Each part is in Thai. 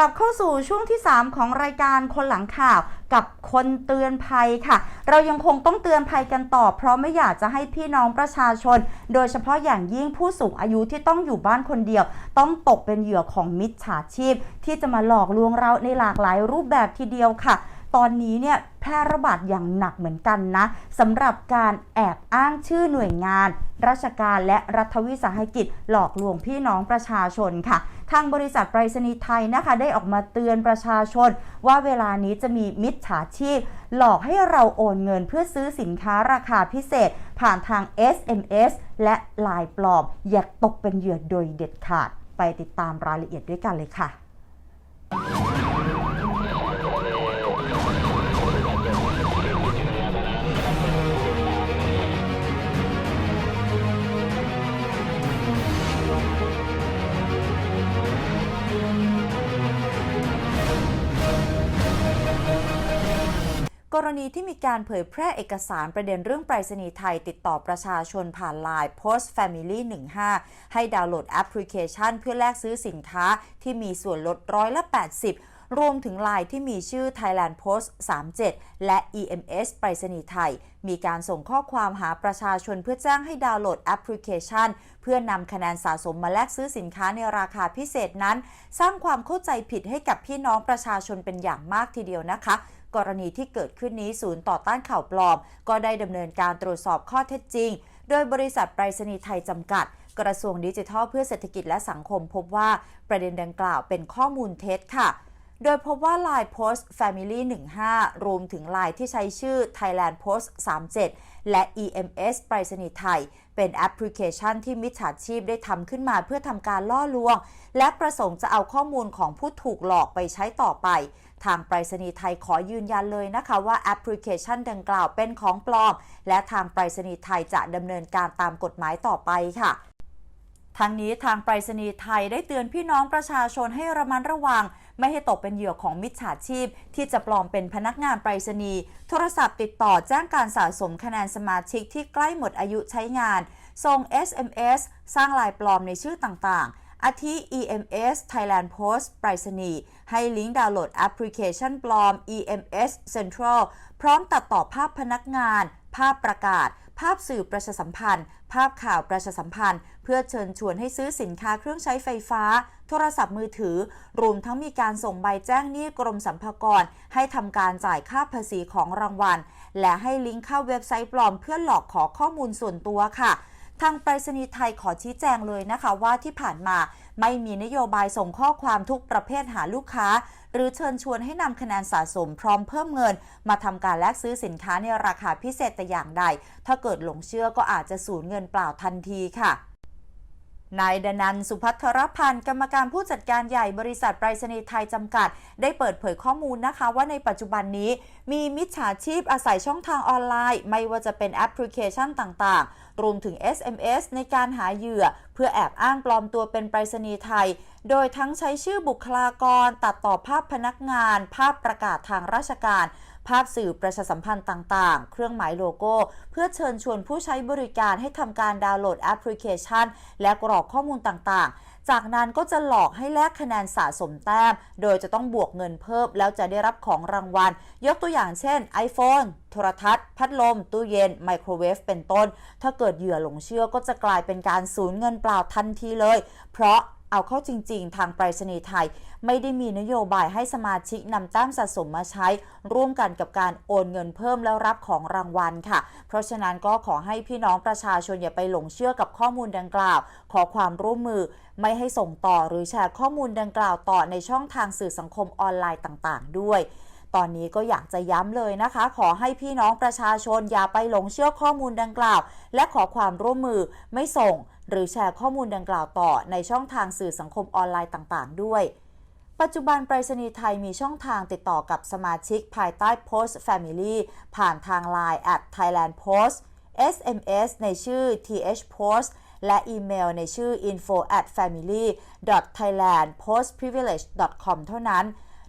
กลับเข้าสู่ช่วงที่ 3 ของรายการคนหลังข่าวกับคนเตือนภัยค่ะ เรายังคงต้องเตือนภัยกันต่อ เพราะไม่อยากจะให้พี่น้องประชาชน โดยเฉพาะอย่างยิ่งผู้สูงอายุที่ต้องอยู่บ้านคนเดียว ต้องตกเป็นเหยื่อของมิจฉาชีพ ที่จะมาหลอกลวงเราในหลากหลายรูปแบบทีเดียวค่ะตอนนี้เนี่ยแพร่ระบาดอย่างหนักเหมือนกันนะสำหรับการแอบอ้างชื่อหน่วยงาน ราชการและรัฐวิสาหกิจหลอกลวงพี่น้องประชาชนค่ะ ทางบริษัทไปรษณีย์ไทยนะคะ ได้ออกมาเตือนประชาชน ว่าเวลานี้จะมีมิจฉาชีพ หลอกให้เราโอนเงินเพื่อซื้อสินค้าราคาพิเศษ ผ่านทาง SMS และลายปลอม อย่าตกเป็นเหยื่อโดยเด็ดขาด ไปติดตามรายละเอียดด้วยกันเลยค่ะ รณีที่มีการเผยแพร่เอกสารประเด็นเรื่องไปรษณีย์ไทยติดต่อประชาชนผ่าน Line Post Family 15 ให้ดาวน์โหลดแอปพลิเคชัน เพื่อแลกซื้อสินค้าที่มีส่วนลดร้อยละ 80รวมถึง Line ที่มีชื่อ Thailand Post 37 และ EMS ไปรษณีย์ไทย มีการส่งข้อความหาประชาชนเพื่อแจ้งให้ดาวน์โหลดแอปพลิเคชัน เพื่อนำคะแนนสะสมมาแลกซื้อสินค้าในราคาพิเศษนั้น สร้างความเข้าใจผิดให้กับพี่น้องประชาชนเป็นอย่างมากทีเดียวนะคะ กรณีที่เกิดขึ้นนี้ศูนย์ต่อต้านข่าวปลอม ก็ได้ดำเนินการตรวจสอบข้อเท็จจริง โดยบริษัทไปรษณีย์ไทยจำกัด กระทรวงดิจิทัลเพื่อเศรษฐกิจและสังคมพบว่าประเด็นดังกล่าวเป็นข้อมูลเท็จค่ะ โดยพบว่า Line Post Family 15 รวมถึง Line ที่ใช้ชื่อ Thailand Post 37 และ EMS ไปรษณีย์ไทย เป็นแอปพลิเคชันที่มิจฉาชีพได้ทำขึ้นมาเพื่อทำการล่อลวง และประสงค์จะเอาข้อมูลของผู้ถูกหลอกไปใช้ต่อไป ทางไปรษณีย์ไทยขอยืนยันเลยนะคะว่าแอปพลิเคชันดังกล่าวเป็นของปลอม และทางไปรษณีย์ไทยจะดำเนินการตามกฎหมายต่อไปค่ะ ทั้งนี้ทางไปรษณีย์ไทยได้เตือนพี่น้องประชาชนให้ระมัดระวัง ไม่ให้ตกเป็นเหยื่อของมิจฉาชีพ ที่จะปลอมเป็นพนักงานไปรษณีย์โทรศัพท์ติดต่อแจ้งการสะสมคะแนนสมาชิกที่ใกล้หมดอายุใช้งานส่ง SMS สร้างลายปลอมในชื่อต่างๆ อาทิ EMS Thailand Post ไปรษณีย์ให้ลิงก์ดาวน์โหลดแอปพลิเคชันปลอม EMS Central พร้อมตัดต่อภาพพนักงาน ภาพประกาศ ภาพสื่อประชาสัมพันธ์ ภาพข่าวประชาสัมพันธ์ เพื่อเชิญชวนให้ซื้อสินค้าเครื่องใช้ไฟฟ้า โทรศัพท์มือถือ รวมทั้งมีการส่งใบแจ้งหนี้กรมสรรพากร ให้ทำการจ่ายค่าภาษีของรางวัล และให้ลิงก์เข้าเว็บไซต์ปลอมเพื่อหลอกขอข้อมูลส่วนตัวค่ะ ทางไปรษณีย์ไทยขอชี้แจงเลยนะคะว่าที่ผ่านมาไม่มีนโยบายส่งข้อความทุกประเภทหาลูกค้า หรือเชิญชวนให้นำคะแนนสะสมพร้อมเพิ่มเงิน มาทำการแลกซื้อสินค้าในราคาพิเศษแต่อย่างใด ถ้าเกิดหลงเชื่อก็อาจจะสูญเงินเปล่าทันทีค่ะ นายดนันสุพัทรพันธ์กรรมการผู้จัดการใหญ่บริษัทไปรษณีย์ไทยจำกัด ได้เปิดเผยข้อมูลนะคะว่าในปัจจุบันนี้ มีมิจฉาชีพอาศัยช่องทางออนไลน์ ไม่ว่าจะเป็นแอปพลิเคชันต่างๆ รวมถึง SMS ในการหาเหยื่อ เพื่อแอบอ้างปลอมตัวเป็นไปรษณีย์ไทย โดยทั้งใช้ชื่อบุคลากร ตัดต่อภาพพนักงาน ภาพประกาศทางราชการ ภาพสื่อประชาสัมพันธ์ต่างๆ เครื่องหมายโลโก้ เพื่อเชิญชวนผู้ใช้บริการให้ทำการดาวน์โหลดแอปพลิเคชัน และกรอกข้อมูลต่างๆ จากนั้นก็จะหลอกให้แลกคะแนนสะสมแต้ม โดยจะต้องบวกเงินเพิ่ม แล้วจะได้รับของรางวัล ยกตัวอย่างเช่น iPhone โทรทัศน์ พัดลม ตู้เย็น ไมโครเวฟ เป็นต้น ถ้าเกิดเหยื่อหลงเชื่อก็จะกลายเป็นการสูญเงินเปล่าทันทีเลย เพราะ เอาเข้าจริง ๆ ทางไปรษณีย์ไทย ไม่ได้มีนโยบายให้สมาชิกนำแต้มสะสมมาใช้ ร่วมกันกับการโอนเงินเพิ่มแล้วรับของรางวัลค่ะ เพราะฉะนั้นก็ขอให้พี่น้องประชาชนอย่าไปหลงเชื่อกับข้อมูลดังกล่าว ขอความร่วมมือไม่ให้ส่งต่อหรือแชร์ข้อมูลดังกล่าวต่อในช่องทางสื่อสังคมออนไลน์ต่างๆ ด้วยตอนนี้ก็อยากจะย้ำเลยนะคะ ขอให้พี่น้องประชาชนอย่าไปหลงเชื่อข้อมูลดังกล่าว และขอความร่วมมือไม่ส่ง หรือแชร์ข้อมูลดังกล่าวต่อในช่องทางสื่อสังคมออนไลน์ต่างๆ ด้วย ปัจจุบันไปรษณีย์ไทยมีช่องทางติดต่อกับสมาชิกภายใต้ Post Family ผ่านทาง Line at Thailand Post SMS ในชื่อ th post และอีเมลในชื่อ info at family thailand postprivilege com เท่านั้น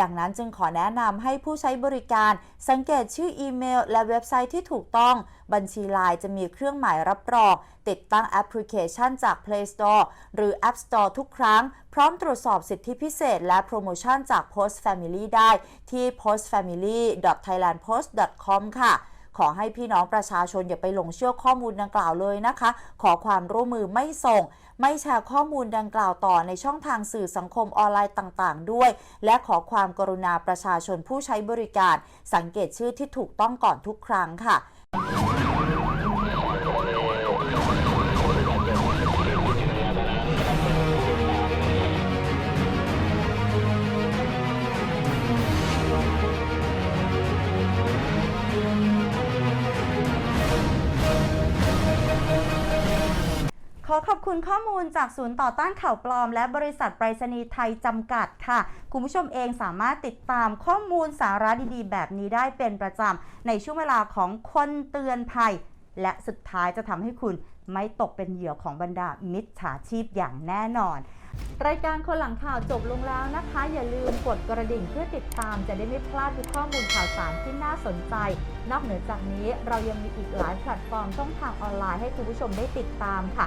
ดังนั้นจึงขอแนะนำให้ผู้ใช้บริการสังเกตชื่ออีเมล และเว็บไซต์ที่ถูกต้อง บัญชีไลน์จะมีเครื่องหมายรับรองติดตั้งแอปพลิเคชันจาก Play Store หรือ App Store ทุกครั้ง พร้อมตรวจสอบสิทธิพิเศษ และโปรโมชั่นจาก Post Family ได้ที่ postfamily.thailandpost.com ค่ะ ขอให้พี่น้องประชาชนอย่าไปหลงเชื่อข้อมูลดังกล่าวเลยนะคะ ขอความร่วมมือไม่ส่ง ไม่แชร์ข้อมูลดังกล่าวต่อในช่องทางสื่อสังคมออนไลน์ต่างๆ ด้วย และขอความกรุณาประชาชนผู้ใช้บริการ สังเกตชื่อที่ถูกต้องก่อนทุกครั้งค่ะ อขอบคุณข้อมูลจากศูนย์ต่อต้านข่าวปลอม และบริษัทไปรษณีย์ไทยจำกัดค่ะ คุณผู้ชมเองสามารถติดตามข้อมูลสาระดีๆ แบบนี้ได้เป็นประจำ ในช่วงเวลาของคนเตือนภัย และสุดท้ายจะทำให้คุณไม่ตกเป็นเหยื่อของบรรดามิจฉาชีพอย่างแน่นอน รายการคนหลังข่าวจบลงแล้วนะคะ อย่าลืมกดกระดิ่งเพื่อติดตามจะได้ไม่พลาดทุกข้อมูลข่าวสารที่น่าสนใจ นอกเหนือจากนี้เรายังมีอีกหลายแพลตฟอร์มช่องทางออนไลน์ให้คุณผู้ชมได้ติดตามค่ะ